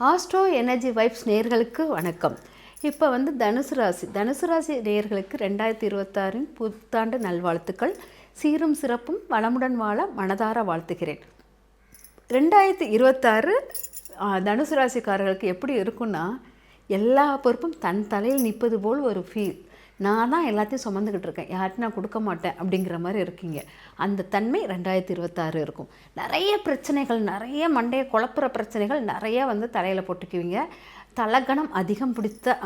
Astro energy vibes நேர்களுக்கு வணக்கம். இப்போ வந்து தனுசு ராசி. தனுசு ராசி நேர்களுக்கு ரெண்டாயிரத்தி இருபத்தாறின் புத்தாண்டு நல்வாழ்த்துக்கள். சீரும் சிறப்பும் வளமுடன் வாழ மனதார வாழ்த்துகிறேன். ரெண்டாயிரத்தி இருபத்தாறு தனுசு ராசிக்காரர்களுக்கு எப்படி இருக்குன்னா எல்லா பொறுப்பும் தன் தலையில் நிற்பது போல் ஒரு ஃபீல் நான் தான் எல்லாத்தையும் சுமந்துக்கிட்டு இருக்கேன். யார்ட்டும் நான் கொடுக்க மாட்டேன் அப்படிங்கிற மாதிரி இருக்கீங்க. அந்த தன்மை ரெண்டாயிரத்தி இருபத்தாறு இருக்கும். நிறைய பிரச்சனைகள் நிறைய மண்டையை குழப்புற பிரச்சனைகள் நிறைய வந்து தலையில் போட்டுக்குவீங்க. தலகணம் அதிகம் பிடித்த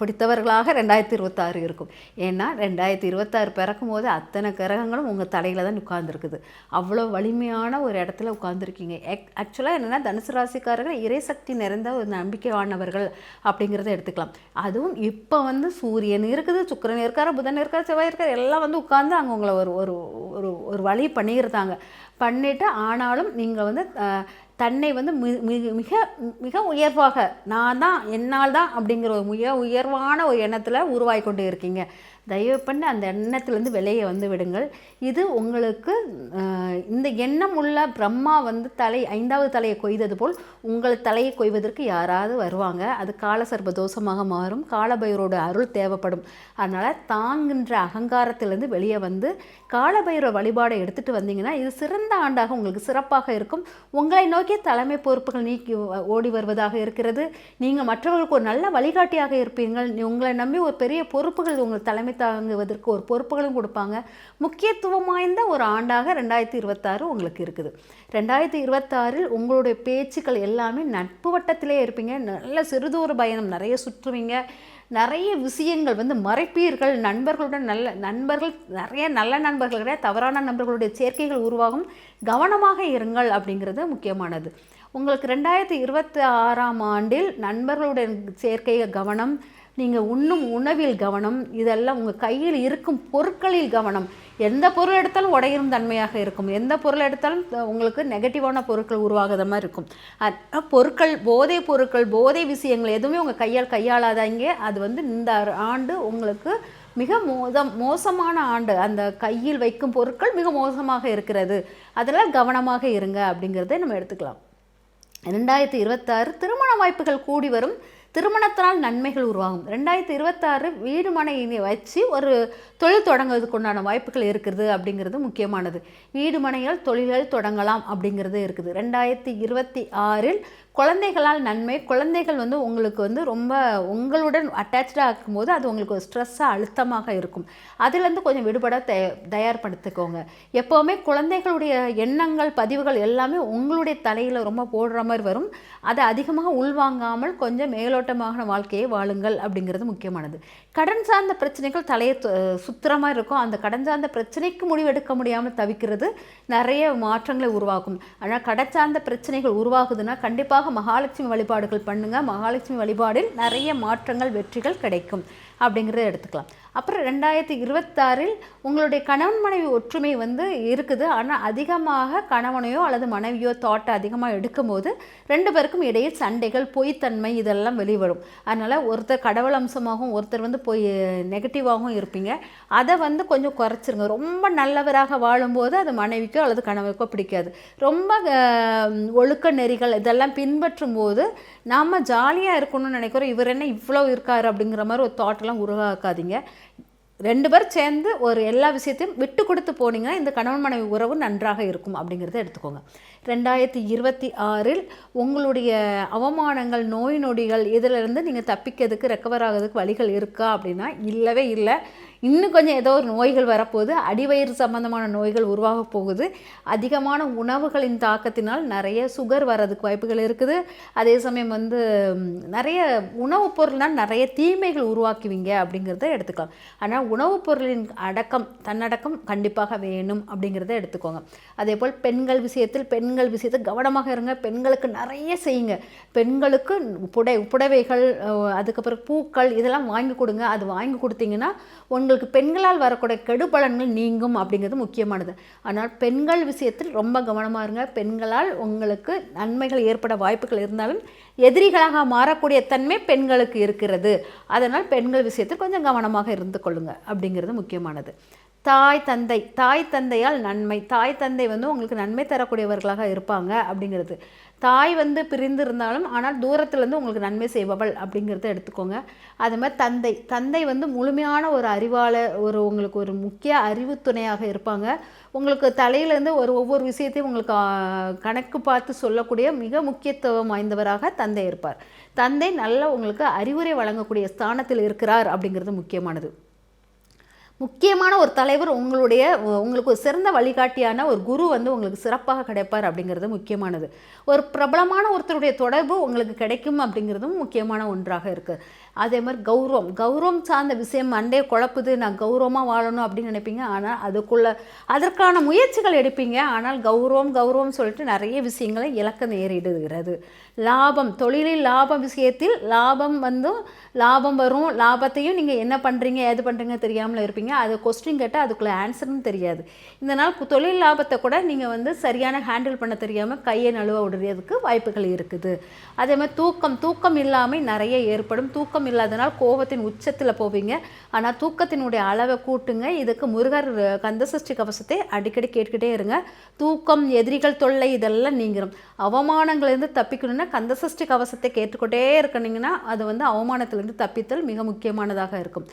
பிடித்தவர்களாக ரெண்டாயிரத்தி இருபத்தாறு இருக்கும். ஏன்னா ரெண்டாயிரத்தி இருபத்தாறு பிறக்கும் போது அத்தனை கிரகங்களும் உங்கள் தலையில் தான் உட்கார்ந்துருக்குது. அவ்வளோ வலிமையான ஒரு இடத்துல உட்காந்துருக்கீங்க ஆக்சுவலாக என்னென்னா தனுசு ராசிக்காரர்கள் இறைசக்தி நிறைந்த ஒரு நம்பிக்கையானவர்கள் அப்படிங்கிறத எடுத்துக்கலாம். அதுவும் இப்போ வந்து சூரியன் இருக்குது சுக்கரன் இருக்கார் புதன் இருக்கார் செவ்வாய் இருக்கார் எல்லாம் வந்து உட்காந்து அங்கே உங்களை ஒரு ஒரு ஒரு ஒரு வழி பண்ணியிருந்தாங்க. பண்ணிவிட்டு ஆனாலும் நீங்கள் வந்து தன்னை வந்து மிக மிக உயர்வாக நான் தான் என்னால் தான் அப்படிங்கிற ஒரு மிக உயர்வான ஒரு எண்ணத்தில் உருவாகி கொண்டு இருக்கீங்க. தயவு பண்ணி அந்த எண்ணத்துலேருந்து வெளியே வந்து விடுங்கள். இது உங்களுக்கு இந்த எண்ணம் உள்ள பிரம்மா வந்து தலை ஐந்தாவது தலையை கொய்தது போல் உங்கள் தலையை கொய்வதற்கு யாராவது வருவாங்க. அது காலசர்ப தோஷமாக மாறும். காலபைரோட அருள் தேவைப்படும். அதனால் தாங்கின்ற அகங்காரத்திலேருந்து வெளியே வந்து காலபைரவ வழிபாடை எடுத்துகிட்டு வந்தீங்கன்னா இது சிறந்த ஆண்டாக உங்களுக்கு சிறப்பாக இருக்கும். உங்களை நோக்கி தலைமை பொறுப்புகள் நீக்கி ஓடி வருவதாக இருக்கிறது. நீங்கள் மற்றவர்களுக்கு ஒரு நல்ல வழிகாட்டியாக இருப்பீர்கள். நீ- உங்களை நம்பி ஒரு பெரிய பொறுப்புகள் உங்கள் தலைமை தாங்குவதற்கு ஒரு பொறுப்புகளும் கொடுப்பாங்க. முக்கியத்துவம் வாய்ந்த ஒரு ஆண்டாக ரெண்டாயிரத்தி இருபத்தாறு உங்களுக்கு இருக்குது. ரெண்டாயிரத்தி இருபத்தாறில் உங்களுடைய பேச்சுக்கள் எல்லாமே நட்பு வட்டத்திலே இருப்பீங்க. நல்ல சிறுதூர பயணம் நிறைய சுற்றுவீங்க. நிறைய விஷயங்கள் வந்து மறைப்பீர்கள். நண்பர்களுடன் நல்ல நண்பர்கள் நிறைய நல்ல நண்பர்கள் கிடையாது தவறான நண்பர்களுடைய சேர்க்கைகள் உருவாகும். கவனமாக இருங்கள் அப்படிங்கிறது முக்கியமானது. உங்களுக்கு ரெண்டாயிரத்தி இருபத்தி ஆறாம் ஆண்டில் நண்பர்களுடைய சேர்க்கை கவனம் நீங்கள் உண்ணும் உணவில் கவனம் இதெல்லாம் உங்கள் கையில் இருக்கும் பொருட்களில் கவனம். எந்த பொருள் எடுத்தாலும் உடையும் தன்மையாக இருக்கும். எந்த பொருள் எடுத்தாலும் உங்களுக்கு நெகட்டிவான பொருட்கள் உருவாகாத மாதிரி இருக்கும். பொருட்கள் போதை பொருட்கள் போதை விஷயங்கள் எதுவுமே உங்கள் கையால் கையாளாதாங்க அது வந்து இந்த ஆண்டு உங்களுக்கு மிக மோதம் மோசமான ஆண்டு. அந்த கையில் வைக்கும் பொருட்கள் மிக மோசமாக இருக்கிறது. அதெல்லாம் கவனமாக இருங்க அப்படிங்கிறத நம்ம எடுத்துக்கலாம். ரெண்டாயிரத்தி இருபத்தாறு திருமண வாய்ப்புகள் கூடி வரும். திருமணத்தினால் நன்மைகள் உருவாகும். ரெண்டாயிரத்தி இருபத்தாறு வீடு மனையினை வச்சு ஒரு தொழில் தொடங்குவதற்கு உண்டான வாய்ப்புகள் இருக்குது அப்படிங்கிறது முக்கியமானது. வீடு மனையால் தொழில்கள் தொடங்கலாம் அப்படிங்கிறது இருக்குது. ரெண்டாயிரத்தி இருபத்தி ஆறில் குழந்தைகளால் நன்மை குழந்தைகள் வந்து உங்களுக்கு வந்து ரொம்ப உங்களுடன் அட்டாச்சாக இருக்கும்போது அது உங்களுக்கு ஒரு ஸ்ட்ரெஸ்ஸாக அழுத்தமாக இருக்கும். அதுலேருந்து கொஞ்சம் விடுபட தய தயார்படுத்திக்கோங்க. எப்போவுமே குழந்தைகளுடைய எண்ணங்கள் பதிவுகள் எல்லாமே உங்களுடைய தலையில் ரொம்ப போடுற மாதிரி வரும். அதை அதிகமாக உள்வாங்காமல் கொஞ்சம் மேலோட்டமான வாழ்க்கையை வாழுங்கள் அப்படிங்கிறது முக்கியமானது. கடன் சார்ந்த பிரச்சனைகள் தலையை து- சுத்துற மாதிரி இருக்கும். அந்த கடன் சார்ந்த பிரச்சனைக்கு முடிவெடுக்க முடியாமல் தவிக்கிறது நிறைய மாற்றங்களை உருவாக்கும். ஆனால் கடன் சார்ந்த பிரச்சனைகள் உருவாகுதுன்னா கண்டிப்பாக மகாலட்சுமி வழிபாடுகள் பண்ணுங்க. மகாலட்சுமி வழிபாடில் நிறைய மாற்றங்கள் வெற்றிகள் கிடைக்கும். அப்படிங்கிறத எடுத்துக்கலாம். அப்புறம் ரெண்டாயிரத்தி இருபத்தாறில் உங்களுடைய கணவன் மனைவி ஒற்றுமை வந்து இருக்குது. ஆனால் அதிகமாக கணவனையோ அல்லது மனைவியோ தாட்டை அதிகமாக எடுக்கும்போது ரெண்டு பேருக்கும் இடையே சண்டைகள் பொய்த்தன்மை இதெல்லாம் வெளிவரும். அதனால் ஒருத்தர் கடவுள் அம்சமாகவும் ஒருத்தர் வந்து பொய் நெகட்டிவாகவும் இருப்பீங்க. அதை வந்து கொஞ்சம் குறைச்சிருங்க. ரொம்ப நல்லவராக வாழும்போது அது மனைவிக்கோ அல்லது கணவருக்கோ பிடிக்காது. ரொம்ப ஒழுக்க நெறிகள் இதெல்லாம் பின்பற்றும் போது நாம் ஜாலியாக இருக்கணும்னு நினைக்கிறோம். இவர் என்ன இவ்வளோ இருக்காரு அப்படிங்கிற மாதிரி ஒரு தாட்டெல்லாம் உருவாக்காதீங்க. ரெண்டு பேர் சேர்ந்து ஒரு எல்லா விஷயத்தையும் விட்டு கொடுத்து போனீங்கன்னா இந்த கணவன் மனைவி உறவு நன்றாக இருக்கும் அப்படிங்கிறத எடுத்துக்கோங்க. ரெண்டாயிரத்தி இருபத்தி ஆறில் உங்களுடைய அவமானங்கள் நோய் நொடிகள் இதிலிருந்து நீங்கள் தப்பிக்கிறதுக்கு ரெக்கவர் ஆகிறதுக்கு வழிகள் இருக்கா அப்படின்னா இல்லவே இல்லை. இன்னும் கொஞ்சம் ஏதோ ஒரு நோய்கள் வரப்போகுது அடிவயிறு சம்பந்தமான நோய்கள் உருவாக போகுது. அதிகமான உணவுகளின் தாக்கத்தினால் நிறைய சுகர் வர்றதுக்கு வாய்ப்புகள் இருக்குது. அதே சமயம் வந்து நிறைய உணவுப் பொருள்னால் நிறைய தீமைகள் உருவாக்குவீங்க அப்படிங்கிறத எடுத்துக்கலாம். ஆனால் உணவுப் பொருளின் அடக்கம் தன்னடக்கம் கண்டிப்பாக வேணும் அப்படிங்கிறத எடுத்துக்கோங்க. அதே போல் பெண்கள் விஷயத்தில் பெண்கள் விஷயத்தில் கவனமாக இருங்க. பெண்களுக்கு நிறைய செய்யுங்க. பெண்களுக்கு புடை புடவைகள் அதுக்கப்புறம் பூக்கள் இதெல்லாம் வாங்கி கொடுங்க. அது வாங்கி கொடுத்தீங்கன்னா உங்களுக்கு உங்களுக்கு பெண்களால் வரக்கூடிய கெடுபலன்கள் நீங்கும் அப்படிங்கிறது முக்கியமானது. ஆனால் பெண்கள் விஷயத்தில் ரொம்ப கவனமாக இருங்க. பெண்களால் உங்களுக்கு நன்மைகள் ஏற்பட வாய்ப்புகள் இருந்தாலும் எதிரிகளாக மாறக்கூடிய தன்மை பெண்களுக்கு இருக்கிறது. அதனால் பெண்கள் விஷயத்தில் கொஞ்சம் கவனமாக இருந்து கொள்ளுங்கள் அப்படிங்கிறது முக்கியமானது. தாய் தந்தை தாய் தந்தையால் நன்மை தாய் தந்தை வந்து உங்களுக்கு நன்மை தரக்கூடியவர்களாக இருப்பாங்க அப்படிங்கிறது. தாய் வந்து பிரிந்து இருந்தாலும் ஆனால் தூரத்துலேருந்து உங்களுக்கு நன்மை செய்பவள் அப்படிங்கிறத எடுத்துக்கோங்க. அது மாதிரி தந்தை. தந்தை வந்து முழுமையான ஒரு அறிவாளர் ஒரு உங்களுக்கு ஒரு முக்கிய அறிவு துணையாக இருப்பாங்க. உங்களுக்கு தலையிலேருந்து ஒரு ஒவ்வொரு விஷயத்தையும் உங்களுக்கு கணக்கு பார்த்து சொல்லக்கூடிய மிக முக்கியத்துவம் வாய்ந்தவராக தந்தை இருப்பார். தந்தை நல்ல உங்களுக்கு அறிவுரை வழங்கக்கூடிய ஸ்தானத்தில் இருக்கிறார் அப்படிங்கிறது முக்கியமானது. முக்கியமான ஒரு தலைவர் உங்களுடைய உங்களுக்கு ஒரு சிறந்த வழிகாட்டியான ஒரு குரு வந்து உங்களுக்கு சிறப்பாக கிடைப்பார் அப்படிங்கிறது முக்கியமானது. ஒரு பிரபலமான ஒருத்தருடைய தொடர்பு உங்களுக்கு கிடைக்கும் அப்படிங்கிறதும் முக்கியமான ஒன்றாக இருக்குது அதே மாதிரி கௌரவம். கௌரவம் சார்ந்த விஷயம் மண்டே குழப்புது நான் கௌரவமாக வாழணும் அப்படின்னு நினைப்பீங்க. ஆனால் அதுக்குள்ள அதற்கான முயற்சிகள் எடுப்பீங்க. ஆனால் கௌரவம் கௌரவம் சொல்லிட்டு நிறைய விஷயங்களை இலக்க நேரிடுகிறது. லாபம் தொழிலில் லாபம் விஷயத்தில் லாபம் வந்து லாபம் வரும். லாபத்தையும் நீங்கள் என்ன பண்ணுறீங்க ஏது பண்ணுறீங்க தெரியாமல் இருப்பீங்க. அது கொஸ்டின் கேட்டால் அதுக்குள்ள ஆன்சரும் தெரியாது. இந்த நாள் தொழில் லாபத்தை கூட நீங்கள் வந்து சரியான ஹேண்டில் பண்ண தெரியாமல் கையை நழுவ விடுறதுக்கு வாய்ப்புகள் இருக்குது. அதே மாதிரி தூக்கம் தூக்கம் இல்லாமல் நிறைய ஏற்படும். தூக்கம் இல்லாதனால் கோபத்தின் உச்சத்தில் போவீங்க. ஆனால் தூக்கத்தினுடைய அளவை கூட்டுங்க. இதுக்கு முருகர் கந்தசஷ்டி கவசத்தை அடிக்கடி கேட்டுக்கிட்டே இருங்க. தூக்கம் எதிரிகள் தொல்லை இதெல்லாம் நீங்கிரும். அவமானங்கள்லேருந்து தப்பிக்கணும்னா கந்தசஷ்டி கவசத்தை கேட்டுக்கிட்டே இருக்கணுங்கன்னா அது வந்து அவமானத்திலிருந்து தப்பித்தல் மிக முக்கியமானதாக இருக்கும்.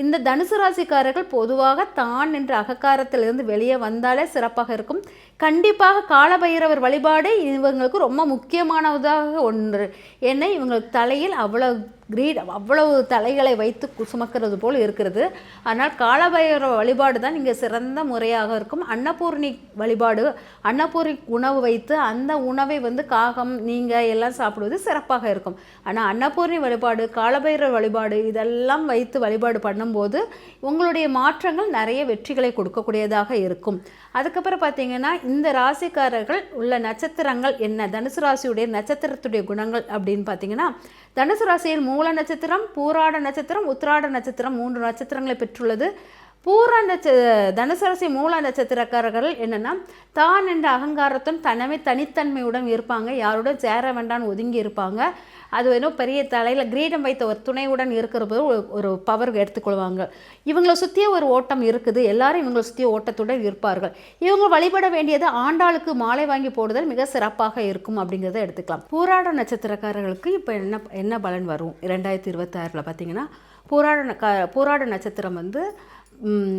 இந்த தனுசு ராசிக்காரர்கள் பொதுவாக தான் என்ற அகக்காரத்திலிருந்து வெளியே வந்தாலே சிறப்பாக இருக்கும். கண்டிப்பாக காலபைரவர் வழிபாடு இவங்களுக்கு ரொம்ப முக்கியமானதாக ஒன்று. ஏன்னா இவங்களுக்கு தலையில் அவ்வளோ கிரீட் அவ்வளவு தலைகளை வைத்து சுமக்கிறது போல் இருக்கிறது. ஆனால் காலபைரவ வழிபாடு தான் இங்கே சிறந்த முறையாக இருக்கும். அன்னபூர்ணி வழிபாடு அன்னபூர்ணி உணவு வைத்து அந்த உணவை வந்து காகம் நீங்கள் எல்லாம் சாப்பிடுவது சிறப்பாக இருக்கும். ஆனால் அன்னபூர்ணி வழிபாடு காலபைரவ வழிபாடு இதெல்லாம் வைத்து வழிபாடு பண்ணும்போது உங்களுடைய மாற்றங்கள் நிறைய வெற்றிகளை கொடுக்கக்கூடியதாக இருக்கும். அதுக்கப்புறம் பார்த்தீங்கன்னா இந்த ராசிக்காரர்கள் உள்ள நட்சத்திரங்கள் என்ன? தனுசு ராசியுடைய நட்சத்திரத்துடைய குணங்கள் அப்படின்னு பார்த்தீங்கன்னா தனுசு ராசியில் மூல நட்சத்திரம் பூராட நட்சத்திரம் உத்திராட நட்சத்திரம் மூன்று நட்சத்திரங்களை பெற்றுள்ளது. பூர நட்ச தனுசரசி மூல நட்சத்திரக்காரர்கள் என்னென்னா தான் என்ற அகங்காரத்துடன் தனமே தனித்தன்மையுடன் இருப்பாங்க. யாருடன் சேர வேண்டாம்னு ஒதுங்கி இருப்பாங்க. அது வேணும் பெரிய தலையில் கிரீடம் வைத்த ஒரு துணையுடன் இருக்கிற போது ஒரு- ஒரு பவர் எடுத்துக்கொள்வாங்க. இவங்களை சுற்றியே ஒரு ஓட்டம் இருக்குது. எல்லாரும் இவங்களை சுற்றிய ஓட்டத்துடன் இருப்பார்கள். இவங்க வழிபட வேண்டியது ஆண்டாளுக்கு மாலை வாங்கி போடுதல் மிக சிறப்பாக இருக்கும் அப்படிங்கிறத எடுத்துக்கலாம். பூராட நட்சத்திரக்காரர்களுக்கு இப்போ என்ன என்ன பலன் வரும்? இரண்டாயிரத்தி இருபத்தாறில் பார்த்தீங்கன்னா பூராட க பூராட நட்சத்திரம் வந்து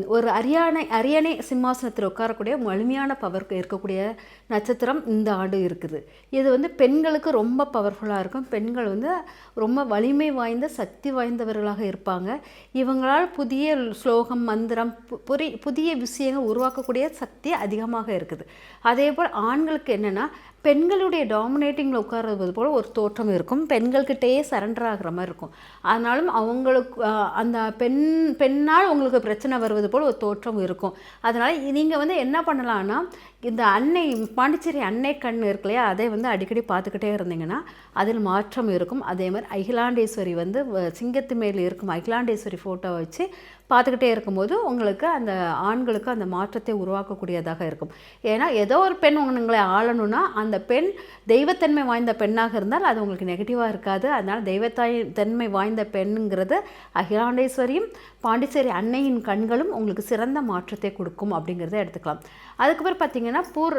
ஒரு அரியானை அரியணை சிம்மாசனத்தில் உட்காரக்கூடிய வலிமையான பவர் இருக்கக்கூடிய நட்சத்திரம் இந்த ஆண்டு இருக்குது. இது வந்து பெண்களுக்கு ரொம்ப பவர்ஃபுல்லாக இருக்கும். பெண்கள் வந்து ரொம்ப வலிமை வாய்ந்த சக்தி வாய்ந்தவர்களாக இருப்பாங்க. இவங்களால் புதிய ஸ்லோகம் மந்திரம் பு- புரி புதிய விஷயங்கள் உருவாக்கக்கூடிய சக்தி அதிகமாக இருக்குது. அதே போல் ஆண்களுக்கு என்னென்னா பெண்களுடைய டாமினேட்டிங்கில் உட்கார்றது போல் ஒரு தோற்றம் இருக்கும். பெண்கள்கிட்டயே சரண்டர் ஆகிற மாதிரி இருக்கும். ஆனாலும் அவங்களுக்கு அந்த பெண் பெண்ணால் உங்களுக்கு பிரச்சனை வருவது போல் ஒரு தோற்றம் இருக்கும். அதனால் நீங்கள் வந்து என்ன பண்ணலான்னா இந்த அன்னை பாண்டிச்சேரி அன்னை கண் இருக்கு இல்லையா? அதை வந்து அடிக்கடி பார்த்துக்கிட்டே இருந்தீங்கன்னா அதில் மாற்றம் இருக்கும். அதே மாதிரி அகிலாண்டேஸ்வரி வந்து சிங்கத்து மேல் இருக்கும் அகிலாண்டேஸ்வரி ஃபோட்டோ வச்சு பார்த்துக்கிட்டே இருக்கும்போது உங்களுக்கு அந்த ஆண்களுக்கு அந்த மாற்றத்தை உருவாக்கக்கூடியதாக இருக்கும். ஏன்னா ஏதோ ஒரு பெண் உங்களை ஆளணும்னா அந்த பெண் தெய்வத்தன்மை வாய்ந்த பெண்ணாக இருந்தால் அது உங்களுக்கு நெகட்டிவாக இருக்காது. அதனால் தெய்வத்தாய் தன்மை வாய்ந்த பெண்ணுங்கிறது அகிலாண்டேஸ்வரியும் பாண்டிச்சேரி அன்னையின் கண்களும் உங்களுக்கு சிறந்த மாற்றத்தை கொடுக்கும் அப்படிங்கிறத எடுத்துக்கலாம். அதுக்கப்புறம் பார்த்தீங்கன்னா பூர்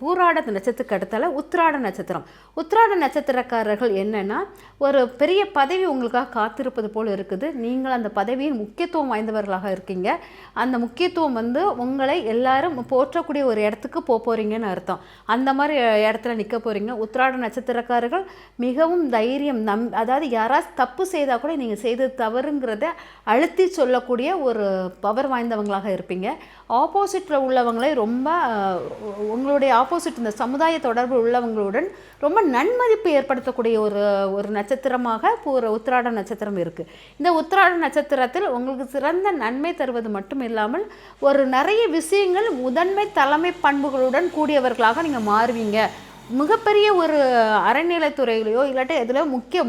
பூராட நட்சத்திரத்துக்கு அடுத்தால உத்திராட நட்சத்திரம். உத்திராட நட்சத்திரக்காரர்கள் என்னென்னா ஒரு பெரிய பதவி உங்களுக்காக காத்திருப்பது போல் இருக்குது. நீங்கள் அந்த பதவியின் முக்கியத்துவம் வாய்ந்தவர்களாக இருக்கீங்க. அந்த முக்கியத்துவம் வந்து உங்களை எல்லாரும் போற்றக்கூடிய ஒரு இடத்துக்கு போக போகிறீங்கன்னு அர்த்தம். அந்த மாதிரி இடத்துல நிற்க போகிறீங்க உத்திராட நட்சத்திரக்காரர்கள் மிகவும் தைரியம் நம் அதாவது யாராவது தப்பு செய்தால் கூட நீங்கள் செய்தது தவறுங்கிறத அழுத்தி சொல்லக்கூடிய ஒரு பவர் வாய்ந்தவங்களாக இருப்பீங்க. ஆப்போசிட்டில் உள்ளவங்களை ரொம்ப உங்களுடைய ஆப்போசிட் இந்த சமுதாய தொடர்பு உள்ளவங்களுடன் ரொம்ப நன்மதிப்பு ஏற்படுத்தக்கூடிய ஒரு ஒரு நட்சத்திரமாக பூர உத்திராட நட்சத்திரம் இருக்குது இந்த உத்திராட நட்சத்திரத்தில் உங்களுக்கு சிறந்த நன்மை தருவது மட்டும் இல்லாமல் ஒரு நிறைய விஷயங்கள் முதன்மை தலைமை பண்புகளுடன் கூடியவர்களாக நீங்கள் மாறுவீங்க. மிகப்பெரிய ஒரு அறநிலைத்துறையிலையோ இல்லாட்டி இதில் முக்கிய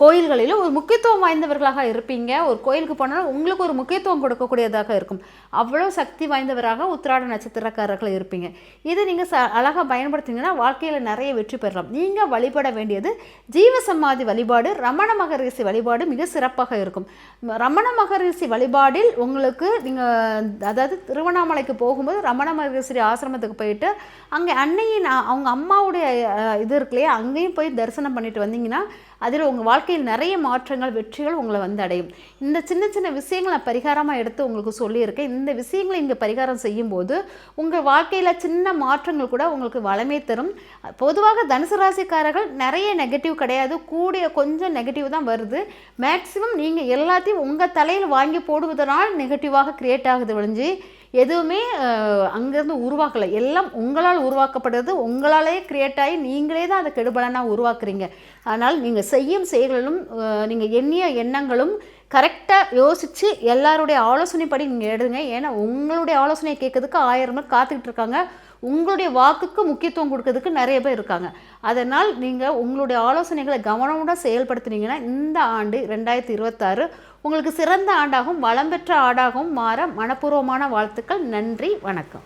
கோயில்களிலோ ஒரு முக்கியத்துவம் வாய்ந்தவர்களாக இருப்பீங்க. ஒரு கோயிலுக்கு போனாலும் உங்களுக்கு ஒரு முக்கியத்துவம் கொடுக்கக்கூடியதாக இருக்கும். அவ்வளோ சக்தி வாய்ந்தவராக உத்திராட நட்சத்திரக்காரர்கள் இருப்பீங்க. இதை நீங்கள் ச அழகாக பயன்படுத்திங்கன்னா வாழ்க்கையில் நிறைய வெற்றி பெறலாம். நீங்கள் வழிபட வேண்டியது ஜீவசமாதி வழிபாடு ரமண மகரிஷி வழிபாடு மிக சிறப்பாக இருக்கும். ரமண மகரிஷி வழிபாடில் உங்களுக்கு நீங்கள் அதாவது திருவண்ணாமலைக்கு போகும்போது ரமண மகரிஷி ஆசிரமத்துக்கு போயிட்டு அங்கே அன்னையின் அவங்க அம்மா அம்மாவுடைய இது இருக்கு இல்லையா? அங்கேயும் போய் தரிசனம் பண்ணிட்டு வந்தீங்கன்னா அதில் உங்கள் வாழ்க்கையில் நிறைய மாற்றங்கள் வெற்றிகள் உங்களை வந்து அடையும். இந்த சின்ன சின்ன விஷயங்களை நான் பரிகாரமாக எடுத்து உங்களுக்கு சொல்லியிருக்கேன். இந்த விஷயங்களை இங்கே பரிகாரம் செய்யும்போது உங்கள் வாழ்க்கையில் சின்ன மாற்றங்கள் கூட உங்களுக்கு வளமே தரும். பொதுவாக தனுசு ராசிக்காரர்கள் நிறைய நெகட்டிவ் கிடையாது. கூடிய கொஞ்சம் நெகட்டிவ் தான் வருது. மேக்ஸிமம் நீங்கள் எல்லாத்தையும் உங்கள் தலையில் வாங்கி போடுவதனால் நெகட்டிவாக கிரியேட் ஆகுது ஒழிஞ்சு எதுவுமே அங்கேருந்து உருவாக்கலை. எல்லாம் உங்களால் உருவாக்கப்படுறது உங்களாலே கிரியேட் ஆகி நீங்களே தான் அதை கெடுபலனாக உருவாக்குறீங்க. அதனால் நீங்கள் செய்யும் செயல்களும் நீங்கள் எண்ணிய எண்ணங்களும் கரெக்டாக யோசித்து எல்லாருடைய ஆலோசனைப்படி நீங்கள் எடுங்க ஏன்னா உங்களுடைய ஆலோசனையை கேட்கறதுக்கு ஆயிரம் பேர் காத்துக்கிட்டு இருக்காங்க. உங்களுடைய வாக்குக்கு முக்கியத்துவம் கொடுக்கறதுக்கு நிறைய பேர் இருக்காங்க. அதனால் நீங்கள் உங்களுடைய ஆலோசனைகளை கவனமுடன் செயல்படுத்துனீங்கன்னா இந்த ஆண்டு ரெண்டாயிரத்தி இருபத்தாறு உங்களுக்கு சிறந்த ஆண்டாகவும் வளம் பெற்ற ஆண்டாகவும் மாற மனப்பூர்வமான வாழ்த்துக்கள். நன்றி வணக்கம்.